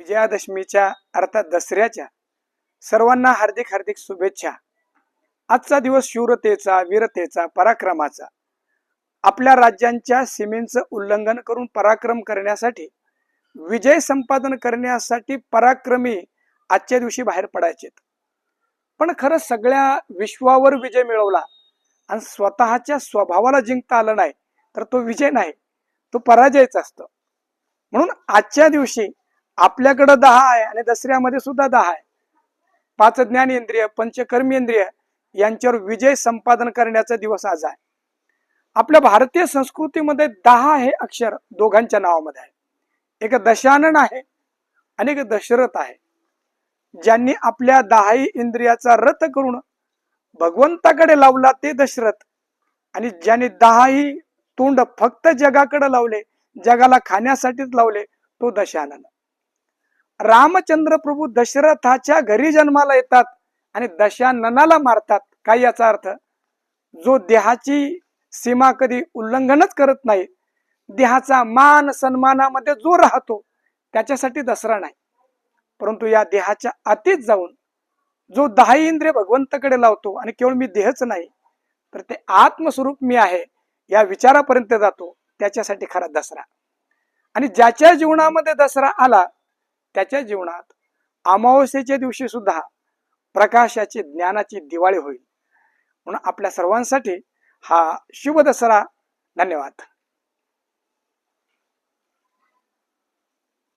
विजयादशमीच्या अर्थात दसऱ्याच्या सर्वांना हार्दिक हार्दिक शुभेच्छा. आजचा दिवस शूरतेचा वीरतेचा पराक्रमाचा. आपल्या राज्यांच्या सीमेचं उल्लंघन करून पराक्रम करण्यासाठी विजय संपादन करण्यासाठी पराक्रमी आजच्या दिवशी बाहेर पडायचेत. पण खरं सगळ्या विश्वावर विजय मिळवला आणि स्वतःच्या स्वभावाला जिंकता आलं नाही तर तो विजय नाही तो पराजयच असतो. म्हणून आजच्या दिवशी आपल्याकडं दहा आहे आणि दसऱ्यामध्ये सुद्धा दहा आहे. पाच ज्ञानेंद्रिय पंचकर्मेंद्रिय यांच्यावर विजय संपादन करण्याचा दिवस आज आहे. आपल्या भारतीय संस्कृतीमध्ये दहा हे अक्षर दोघांच्या नावामध्ये आहे एक दशानन आहे आणि एक दशरथ आहे. ज्यांनी आपल्या दहाही इंद्रियाचा रथ करून भगवंताकडे लावला ते दशरथ. आणि ज्यांनी दहाही तोंड फक्त जगाकडे लावले जगाला खाण्यासाठीच लावले तो दशानन. रामचंद्र प्रभू दशरथाच्या घरी जन्माला येतात आणि दशाननाला मारतात. काय याचा अर्थ? जो देहाची सीमा कधी उल्लंघनच करत नाही देहाचा मान सन्मानामध्ये जो राहतो त्याच्यासाठी दसरा नाही. परंतु या देहाच्या आतीत जाऊन जो दहा इंद्रिय भगवंताकडे लावतो आणि केवळ मी देहच नाही तर ते आत्मस्वरूप मी आहे या विचारापर्यंत जातो. त्याच्यासाठी खरा दसरा. आणि ज्याच्या जीवनामध्ये दसरा आला त्याच्या जीवनात अमावस्येच्या दिवशी सुद्धा प्रकाशाची ज्ञानाची दिवाळी होईल. म्हणून आपल्या सर्वांसाठी हा शुभ दसरा. धन्यवाद.